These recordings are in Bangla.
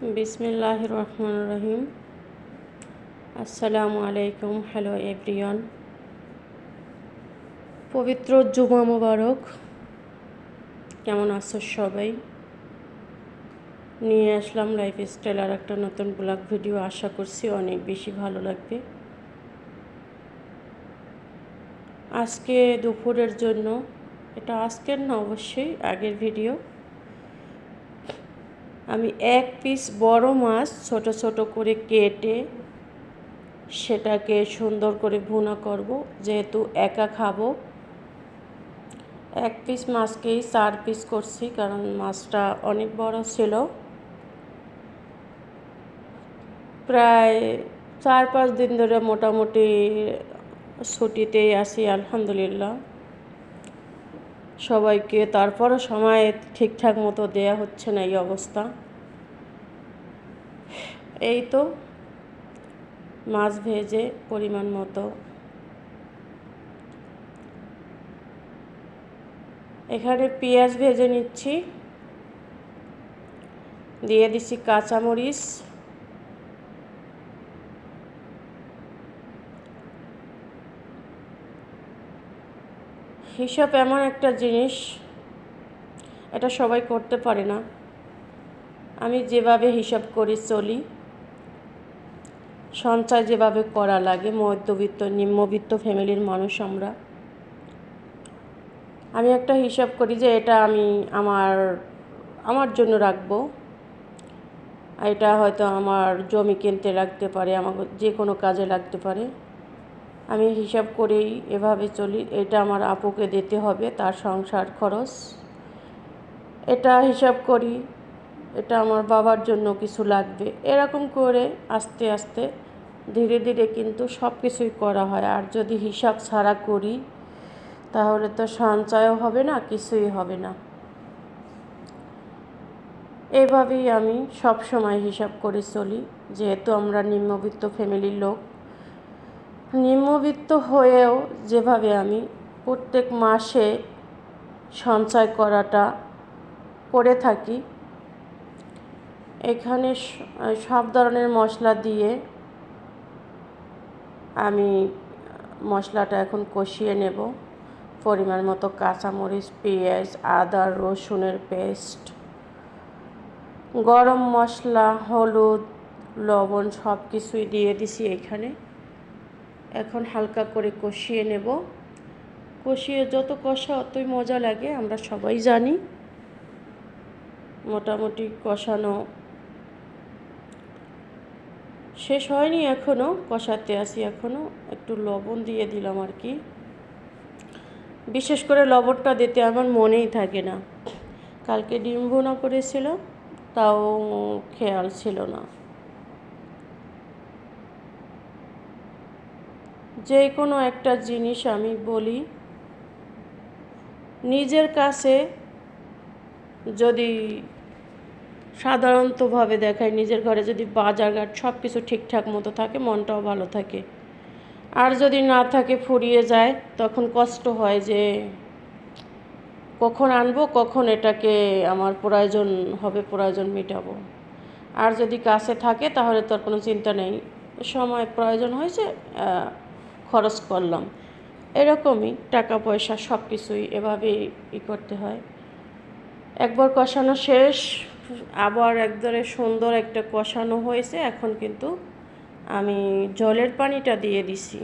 বিসমিল্লাহ রহমান রহিম আসসালামু আলাইকুম, হ্যালো এভরিওয়ান। পবিত্র জুমা মোবারক। কেমন আছো সবাই? নিয়ে আসলাম লাইফ স্টাইল আর একটা নতুন ব্লগ ভিডিও আশা করছি অনেক বেশি ভালো লাগবে। আজকে দুপুরের জন্য, এটা আজকের না, অবশ্যই আগের ভিডিও আমি এক পিস বড় মাছ ছোট ছোট করে কেটে সেটাকে সুন্দর করে ভুনা করব। যেহেতু একা খাব, এক পিস মাছকেই চার পিস করছি কারণ মাছটা অনেক বড় ছিল। প্রায় চার পাঁচ দিন ধরে মোটামুটি ছুটিতেই আছি, আলহামদুলিল্লাহ। সবাইকে তারপরও সময় ঠিকঠাক মতো দেয়া হচ্ছে না এই অবস্থা। এই তো, মাছ ভেজে পরিমাণ মতো। এখানে পেঁয়াজ ভেজে নিচ্ছি। দিয়ে দিচ্ছি কাঁচামরিচ। হিসাব এমন একটা জিনিস, এটা সবাই করতে পারে না। আমি যেভাবে হিসাব করি, চলি। সঞ্চয় যেভাবে করা লাগে, মধ্যবিত্ত, নিম্নবিত্ত ফ্যামিলির মানুষ আমরা। আমি একটা হিসাব করি যে এটা আমি আমার আমার জন্য রাখব। এটা হয়তো আমার জমি কিনতে লাগতে পারে আমার যে কোনো কাজে লাগতে পারে। আমি হিসাব করেই এভাবে চলি, এটা আমার আপুকে দিতে হবে, তার সংসার খরচ। এটা হিসাব করি। এটা আমার বাবার জন্য কিছু লাগবে। এরকম করে আস্তে আস্তে ধীরে ধীরে কিন্তু সব কিছুই করা হয়। আর যদি হিসাব ছাড়া করি, তাহলে তো সঞ্চয়ও হবে না, কিছুই হবে না। এভাবেই আমি সব সময় হিসাব করে চলি। যেহেতু আমরা নিম্নবিত্ত ফ্যামিলির লোক, নিম্নবিত্ত হয়েও যেভাবে আমি প্রত্যেক মাসে সঞ্চয় করাটা করে থাকি এখানে সব ধরনের মশলা দিয়ে আমি মশলাটা এখন কষিয়ে নেব। পরিমাণ মতো কাঁচামরিচ, পেঁয়াজ, আদা, রসুনের পেস্ট, গরম মশলা, হলুদ, লবণ সব কিছুই দিয়ে দিছি এখানে। এখন হালকা করে কষিয়ে নেব। কষিয়ে যত কষা অতই মজা লাগে, আমরা সবাই জানি। মোটামুটি কষানো শেষ হয়নি এখনও কষাতে আসি এখনও একটু লবণ দিয়ে দিলাম আর কি। বিশেষ করে লবণটা দিতে আমার মনেই থাকে না। কালকে ডিম ভুনা করেছিল, তাও খেয়াল ছিল না। যে কোনো একটা জিনিস আমি বলি, নিজের কাছে যদি সাধারণতভাবে দেখায় নিজের ঘরে যদি বাজারঘাট সব কিছু ঠিকঠাক মতো থাকে, মনটাও ভালো থাকে। আর যদি না থাকে, ফুরিয়ে যায়, তখন কষ্ট হয় যে কখন আনব, কখন এটাকে আমার প্রয়োজন হবে, প্রয়োজন মেটাবো। আর যদি কাছে থাকে, তাহলে তোর কোনো চিন্তা নেই। সময় প্রয়োজন হয়েছে খরচ করলাম। এরকমই টাকা পয়সা সব কিছুই এভাবেই ই করতে হয়। একবার কষানো শেষ আবার একদরে সুন্দর একটা কষানো হয়েছে, এখন কিন্তু আমি জলের পানিটা দিয়ে দিছি।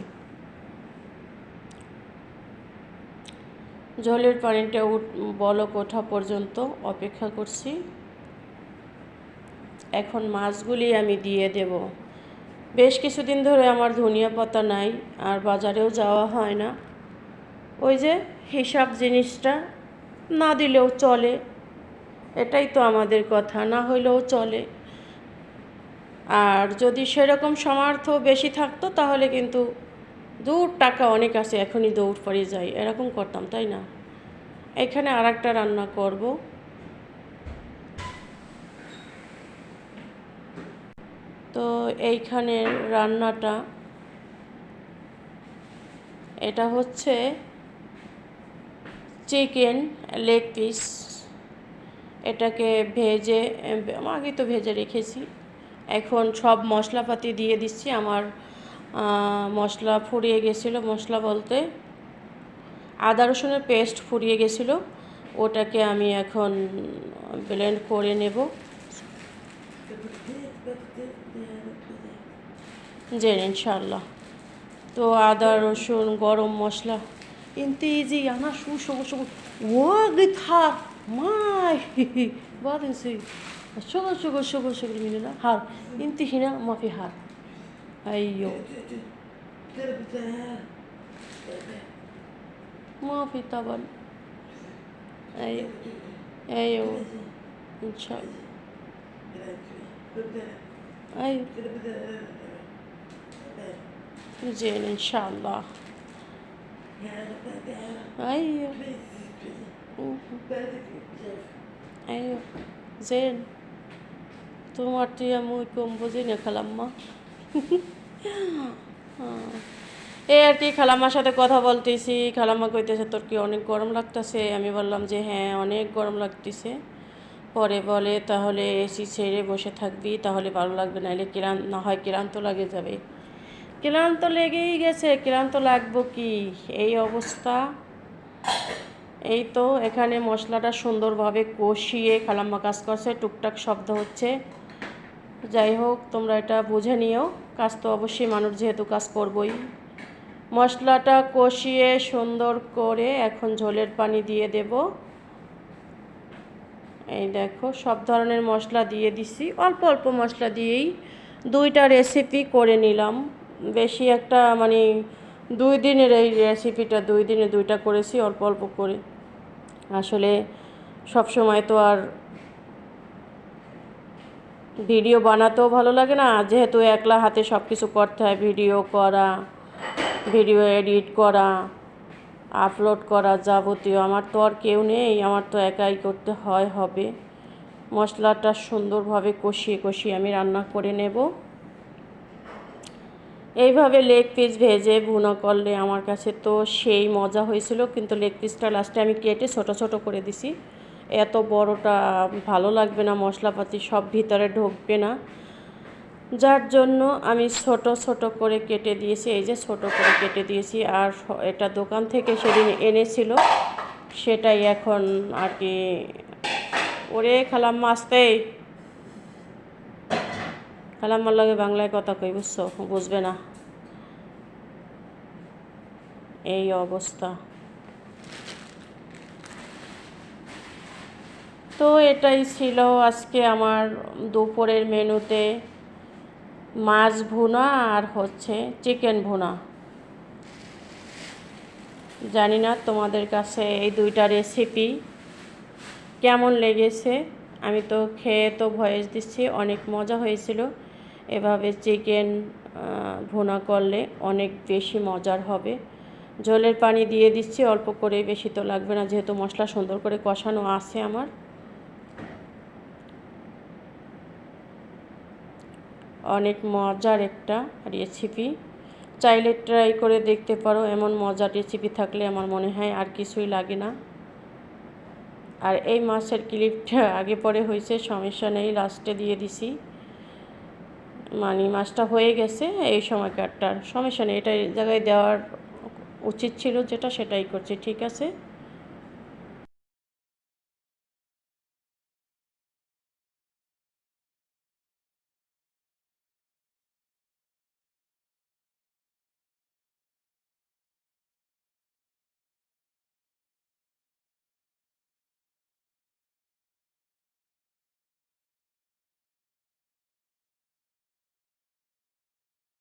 জলের পানিটা বলক ওঠা পর্যন্ত অপেক্ষা করছি। এখন মাছগুলি আমি দিয়ে দেব। বেশ কিছুদিন ধরে আমার ধনিয়া পাতা নাই, আর বাজারেও যাওয়া হয় না। ওই যে হিসাব জিনিসটা না দিলেও চলে। এটাই তো আমাদের কথা, না হইলেও চলে। আর যদি সেরকম সামর্থ্য বেশি থাকতো, তাহলে কিন্তু দূর টাকা অনেক আছে, এখনই দৌড় পড়ে যাই। এরকম করতাম, তাই না? এখানে আর একটা রান্না করব। তো এইখানে রান্নাটা, এটা হচ্ছে চিকেন লেগ পিস। এটাকে ভেজে আগে তো ভেজে রেখেছি। এখন সব মশলাপাতি দিয়ে দিচ্ছি। আমার মশলা ফুরিয়ে গেছিল মশলা বলতে। আদা রসুনের পেস্ট ফুরিয়ে গেছিল। ওটাকে আমি এখন ব্লেন্ড করে নেব। যে ইনশাল্লাহ তো আদা, রসুন, গরম মশলা। ইন্তি ইজি আনা সু সবু সবু ও থাক ماي. بعدين سي. شغل شغل شغل شغل من هنا. حار انت هنا ما في حار أيوه. ما في طبعا. أيوه. أيوه. إن شاء الله. أيوه. زين إن شاء الله. أيوه. আইও জেন, তোমার তুই আমি কম বুঝি না খালাম্মা এই আর কি খালাম্মার সাথে কথা বলতেছি। খালাম্মা কইতেছে, তোর কি অনেক গরম লাগতেছে? আমি বললাম যে হ্যাঁ অনেক গরম লাগতেছে। পরে বলে, তাহলে এসি ছেড়ে বসে থাকবি, তাহলে ভালো লাগবে নাহলে ক্লান্ত না হয় ক্লান্ত লাগে যাবে। ক্লান্ত লেগেই গেছে, ক্লান্ত লাগবো কি? এই অবস্থা। এই তো এখানে মশলাটা সুন্দরভাবে কষিয়ে খালাম্মা কাজ করছে, টুকটাক শব্দ হচ্ছে। যাই হোক, তোমরা এটা বুঝে নিও। কাজ তো অবশ্যই মানুষ যেহেতু কাজ করবই। মশলাটা কষিয়ে সুন্দর করে এখন ঝোলের পানি দিয়ে দেব। এই দেখো, সব ধরনের মশলা দিয়ে দিছি। অল্প অল্প মশলা দিয়েই দুইটা রেসিপি করে নিলাম। বেশি একটা মানে দুই দিনের এই রেসিপিটা দুই দিনে দুইটা করেছি, অল্প অল্প করে। আসলে সব সময় তো আর ভিডিও বানাতেও ভালো লাগে না। যেহেতু একলা হাতে সব কিছু করতে হয়, ভিডিও করা, ভিডিও এডিট করা, আপলোড করা যাবতীয়, আমার তো আর কেউ নেই, আমার তো একাই করতে হয়, হবে। মশলাটা সুন্দরভাবে কষিয়ে কষিয়ে আমি রান্না করে নেব। এইভাবে লেগ পিস ভেজে ভুনা করলে আমার কাছে তো সেই মজা হয়েছিল, কিন্তু লেগ পিসটা লাস্টে আমি কেটে ছোট ছোট করে দিছি। এত বড়টা ভালো লাগবে না, মশলাপাতি সব ভিতরে ঢুকবে না। যার জন্য আমি ছোট ছোট করে কেটে দিয়েছি, এই যে ছোট করে কেটে দিয়েছি। আর এটা দোকান থেকে সেদিন এনেছিল, সেটাই এখন আর কি। ওরে খালাম মাসতে আমার লাগে বাংলায় কথা কই, বুঝছ? বুঝবে না। এই অবস্থা। তো এটাই ছিল আজকে আমার দুপুরের মেনুতে মাছ ভুনা আর হচ্ছে চিকেন ভুনা। জানি না তোমাদের কাছে এই দুইটা রেসিপি কেমন লেগেছে। আমি তো খেয়ে তো ভয়েস দিচ্ছি, অনেক মজা হয়েছিল। এভাবে চিকেন ভুনা করলে অনেক বেশি মজার হবে। জলের পানি দিয়ে দিচ্ছি, অল্প করে বেশি তো লাগবে না, যেহেতু মশলা সুন্দর করে কষানো আছে আমার। অনেক মজার একটা রেসিপি চাইলে ট্রাই করে দেখতে পারো, এমন মজার রেসিপি থাকলে আমার মনে হয় আর কিছুই লাগে না। আর এই মাছের ক্লিপটা আগে পরে হয়েছে, সমস্যা নেই লাস্টে দিয়ে দিছি। মানে মাছটা হয়ে গেছে, এই সময়কারটার সমস্যা নেই। এটা এই জায়গায় দেওয়ার উচিত ছিল যেটা, সেটাই করছি, ঠিক আছে?